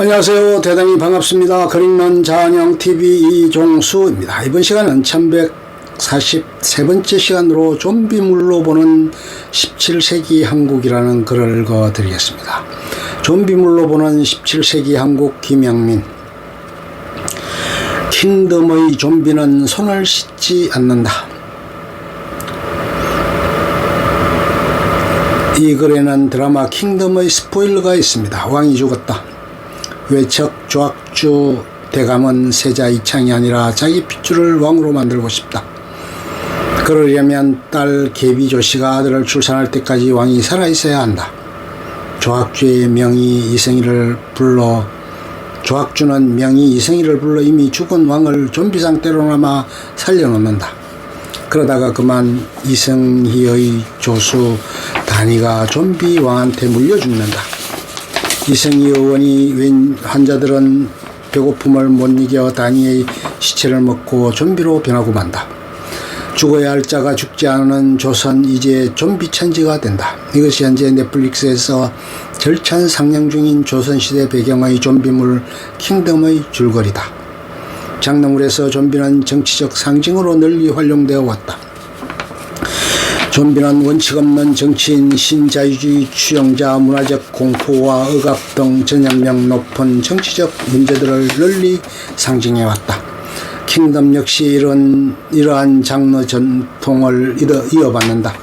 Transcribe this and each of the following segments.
안녕하세요. 대단히 반갑습니다. 그림론 자연형 TV 이종수입니다. 이번 시간은 1143번째 시간으로 좀비물로 보는 17세기 한국이라는 글을 읽어드리겠습니다. 좀비물로 보는 17세기 한국 김영민 킹덤의 좀비는 손을 씻지 않는다. 이 글에는 드라마 킹덤의 스포일러가 있습니다. 왕이 죽었다. 외척 조악주 대감은 세자 이창이 아니라 자기 핏줄을 왕으로 만들고 싶다. 그러려면 딸 계비조씨가 아들을 출산할 때까지 왕이 살아있어야 한다. 조악주의 명의 이승희를 불러 조악주는 명의 이승희를 불러 이미 죽은 왕을 좀비 상태로나마 살려놓는다. 그러다가 그만 이승희의 조수 단이가 좀비 왕한테 물려 죽는다. 이승희 의원이 웬 환자들은 배고픔을 못 이겨 다니의 시체를 먹고 좀비로 변하고 만다. 죽어야 할 자가 죽지 않은 조선 이제 좀비 천지가 된다. 이것이 현재 넷플릭스에서 절찬 상영 중인 조선시대 배경의 좀비물 킹덤의 줄거리다. 장르물에서 좀비는 정치적 상징으로 널리 활용되어 왔다. 좀비는 원칙 없는 정치인, 신자유주의 추종자, 문화적 공포와 억압 등 전염력 높은 정치적 문제들을 널리 상징해 왔다. 킹덤 역시 이런, 이러한 장르 전통을 이어받는다.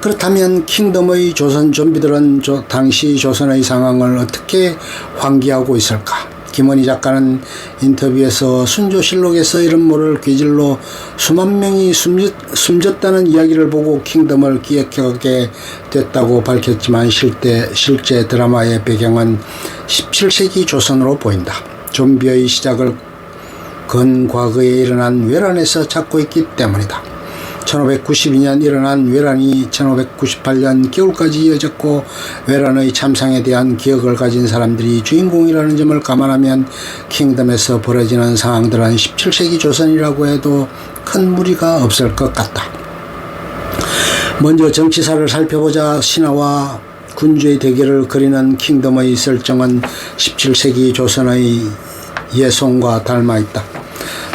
그렇다면 킹덤의 조선 좀비들은 조, 당시 조선의 상황을 어떻게 환기하고 있을까? 김원희 작가는 인터뷰에서 순조실록에 서 이런 모를 괴질로 수만 명이 숨졌, 숨졌 다는 이야기를 보고 킹덤을 기억하게 됐다고 밝혔지만 실제, 실제 드라마의 배경은 17세기 조선으로 보인다. 좀비의 시작을 근 과거에 일어난 외란에서 찾고 있기 때문이다. 1592년 일어난 외란이 1598년 겨울까지 이어졌고 외란의 참상에 대한 기억을 가진 사람들이 주인공이라는 점을 감안하면 킹덤에서 벌어지는 상황들은 17세기 조선이라고 해도 큰 무리가 없을 것 같다. 먼저 정치사를 살펴보자 신하와 군주의 대결을 그리는 킹덤의 설정은 17세기 조선의 예송과 닮아 있다.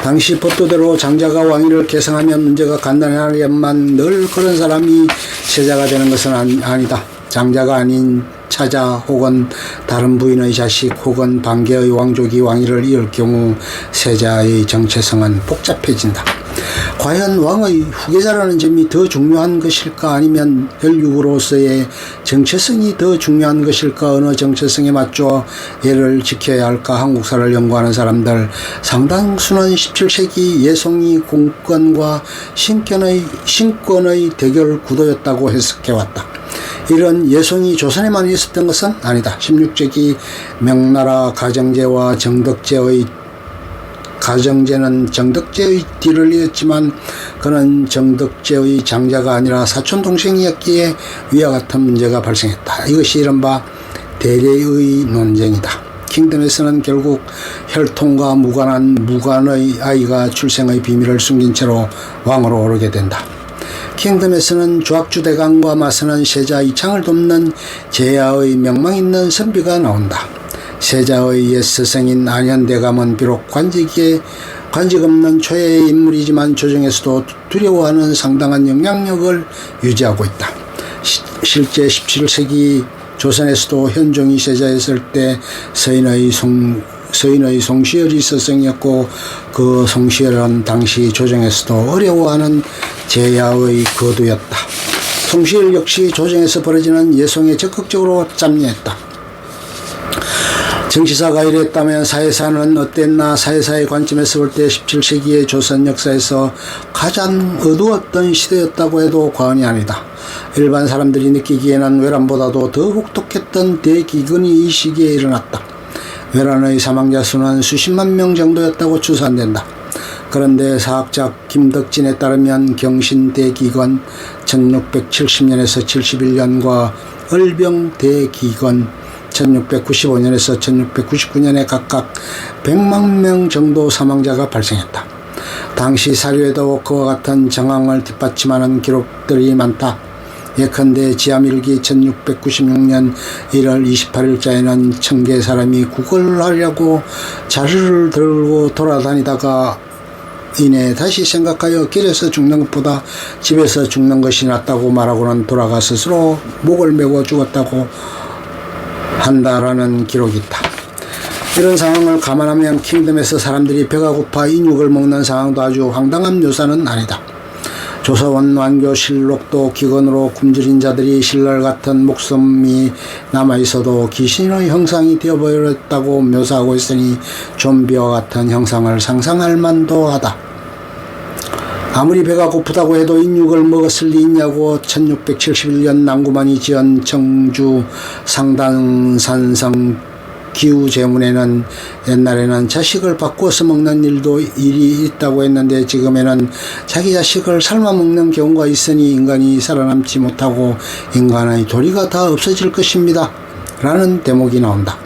당시 법도대로 장자가 왕위를 계승하면 문제가 간단하려만 늘 그런 사람이 세자가 되는 것은 아니 다. 장자가 아닌 차자 혹은 다른 부인의 자식 혹은 반계의 왕족이 왕위를 이을 경우 세자의 정체성은 복잡해진다. 과연 왕의 후계자라는 점이 더 중요한 것일까 아니면 혈육으로서의 정체성이 더 중요한 것일까 어느 정체성에 맞춰 예를 지켜야 할까 한국사를 연구하는 사람들 상당수는 17세기 예송이 공권과 신권의, 신권의 대결 구도였다고 해석해왔다. 이런 예송이 조선에만 있었던 것은 아니다. 16세기 명나라 가정제와 정덕제의 가정제는 정덕제의 뒤를 이었지만 그는 정덕제의 장자가 아니라 사촌 동생이었기에 위와 같은 문제가 발생했다. 이것이 이른바 대례의 논쟁이다. 킹덤에서는 결국 혈통과 무관한 무관의 아이가 출생의 비밀을 숨긴 채로 왕으로 오르게 된다. 킹덤에서는 조악주대강과 맞서는 세자 이창을 돕는 제야의 명망 있는 선비가 나온다. 세자의 옛 스승인 안현대감은 비록 관직에 관직 없는 초예의 인물이지만 조정에서도 두려워하는 상당한 영향력을 유지하고 있다. 시, 실제 17세기 조선에서도 현종이 세자였을 때 서인의 송, 서인의 송시열이 스승이었고 그 송시열은 당시 조정에서도 어려워하는 제야의 거두였다. 송시열 역시 조정에서 벌어지는 예송에 적극적으로 참여했다. 정치사가 이랬다면 사회사는 어땠나 사회사의 관점에서 볼 때 17세기의 조선 역사에서 가장 어두웠던 시대였다고 해도 과언이 아니다. 일반 사람들이 느끼기에는 외란보다도 더 혹독했던 대기근이 이 시기에 일어났다. 외란의 사망자 수는 수십만 명 정도였다고 추산된다. 그런데 사학자 김덕진에 따르면 경신 대기건 1670년에서 71년과 을병 대기건 1695년에서 1699년에 각각 100만 명 정도 사망자가 발생했다. 당시 사료에도 그와 같은 정황을 뒷받침하는 기록들이 많다. 예컨대 지하밀기 1696년 1월 28일자에는 청계 사람이 구걸 하려고 자루를 들고 돌아다니다가 이내 다시 생각하여 길에서 죽는 것보다 집에서 죽는 것이 낫다고 말하고는 돌아가 스스로 목을 메고 죽었다고 한다라는 기록이 있다. 이런 상황을 감안하면 킹덤에서 사람들이 배가 고파 인육을 먹는 상황도 아주 황당한 묘사는 아니다. 조서원 완교 실록도 기근으로 굶주린 자들이 신랄 같은 목숨이 남아 있어도 귀신의 형상이 되어 버렸다고 묘사하고 있으니 좀비와 같은 형상을 상상할 만도 하다. 아무리 배가 고프다고 해도 인육을 먹었을 리 있냐고 1671년 남구만이 지은 청주 상단산성 기우제문에는 옛날에는 자식을 바꾸어서 먹는 일도 일이 있다고 했는데 지금에는 자기 자식을 삶아 먹는 경우가 있으니 인간이 살아남지 못하고 인간의 도리가 다 없어질 것입니다. 라는 대목이 나온다.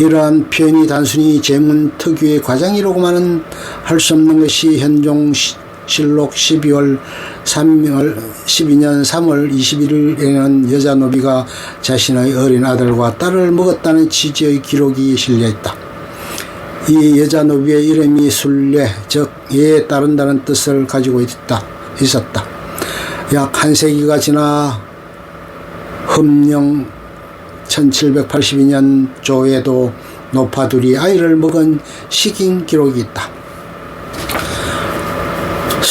이러한 표현이 단순히 제문 특유의 과장이라고만은 할 수 없는 것이 현종 시- 실록 12월 3월 12년 3월 21일에는 여자 노비가 자신의 어린 아들과 딸을 먹었다는 취지의 기록이 실려 있다. 이 여자 노비의 이름이 순례 즉 예에 따른다는 뜻을 가지고 있다. 있었다. 약 한 세기가 지나 흠령 1782년 조에도 노파둘이 아이를 먹은 식인 기록이 있다.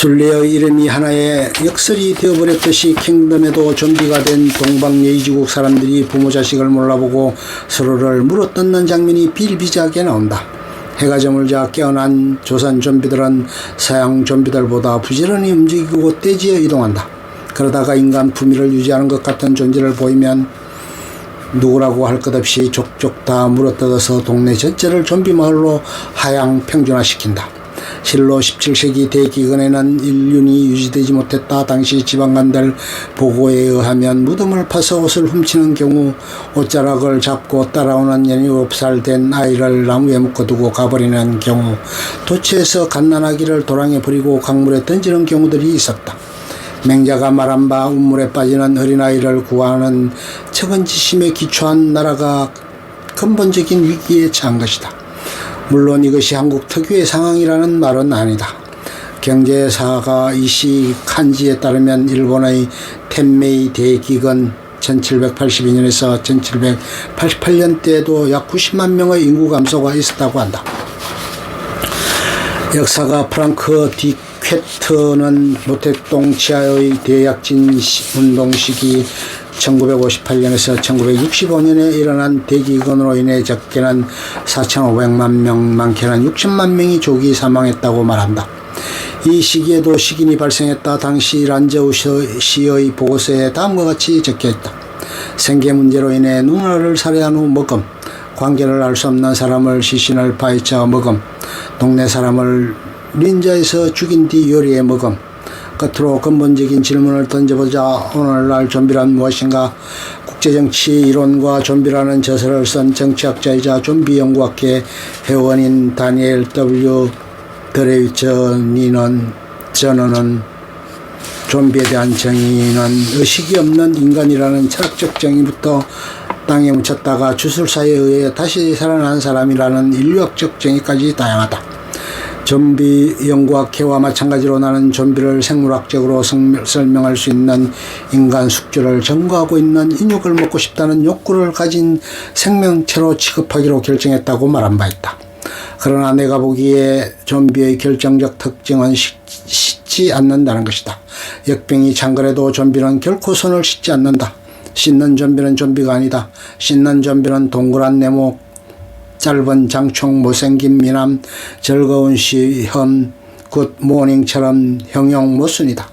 순례의 이름이 하나의 역설이 되어버렸듯이 킹덤에도 좀비가 된 동방예의지국 사람들이 부모 자식을 몰라보고 서로를 물어뜯는 장면이 비일비재하게 나온다. 해가 저물자 깨어난 조선 좀비들은 서양 좀비들보다 부지런히 움직이고 떼지어 이동한다. 그러다가 인간 품위를 유지하는 것 같은 존재를 보이면 누구라고 할 것 없이 족족 다 물어뜯어서 동네 전체를 좀비 마을로 하향 평준화시킨다. 실로 17세기 대기근에는 인륜이 유지되지 못했다. 당시 지방관들 보고에 의하면 무덤을 파서 옷을 훔치는 경우 옷자락을 잡고 따라오는 17살 된 아이를 나무에 묶어두고 가버리는 경우 도처에서 갓난아기를 도랑에 버리고 강물에 던지는 경우들이 있었다. 맹자가 말한 바 운물에 빠지는 어린아이를 구하는 척은지심에 기초한 나라가 근본적인 위기에 처한 것이다. 물론 이것이 한국 특유의 상황이라는 말은 아니다. 경제사가 이시 칸지에 따르면 일본의 텐메이 대기근 1782년에서 1788년 때에도 약 90만 명의 인구 감소가 있었다고 한다. 역사가 프랑크 디 퀘트는 모택동 치하의 대약진 시- 운동 시기 1958년에서 1965년에 일어난 대기근으로 인해 적게는 4,500만 명, 많게는 60만 명이 조기 사망했다고 말한다. 이 시기에도 식인이 발생했다. 당시 란저우 시의 보고서에 다음과 같이 적혀 있다. 생계 문제로 인해 누나를 살해한 후 먹음, 관계를 알 수 없는 사람을 시신을 파헤쳐 먹음, 동네 사람을 린자에서 죽인 뒤 요리해 먹음. 끝으로 근본적인 질문을 던져보자 오늘날 좀비란 무엇인가 국제정치 이론과 좀비라는 저서를 쓴 정치학자이자 좀비 연구학회 회원인 다니엘 W. 드레이처니는 전언은 좀비에 대한 정의는 의식이 없는 인간이라는 철학적 정의부터 땅에 묻혔다가 주술사에 의해 다시 살아난 사람이라는 인류학적 정의까지 다양하다. 좀비 연구학회와 마찬가지로 나는 좀비를 생물학적으로 성- 설명할 수 있는 인간 숙주를 전거하고 있는 인육을 먹고 싶다는 욕구를 가진 생명체로 취급하기로 결정했다고 말한 바 있다. 그러나 내가 보기에 좀비의 결정적 특징은 식- 씻지 않는다는 것이다. 역병이 창궐해도 좀비는 결코 손을 씻지 않는다. 씻는 좀비는 좀비가 아니다. 씻는 좀비는 동그란 네모, 짧은 장총, 못생긴 미남, 즐거운 시현, 굿 모닝처럼 형용 모순이다.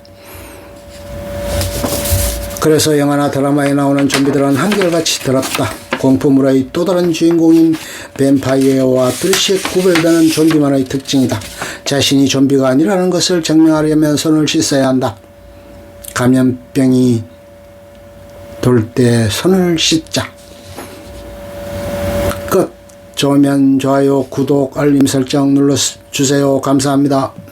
그래서 영화나 드라마에 나오는 좀비들은 한결같이 더럽다. 공포물의 또 다른 주인공인 뱀파이어와 뚜렷이 구별되는 좀비만의 특징이다. 자신이 좀비가 아니라는 것을 증명하려면 손을 씻어야 한다. 감염병이 돌 때 손을 씻자. 끝. 좋으면 좋아요, 구독, 알림 설정 눌러주세요. 감사합니다.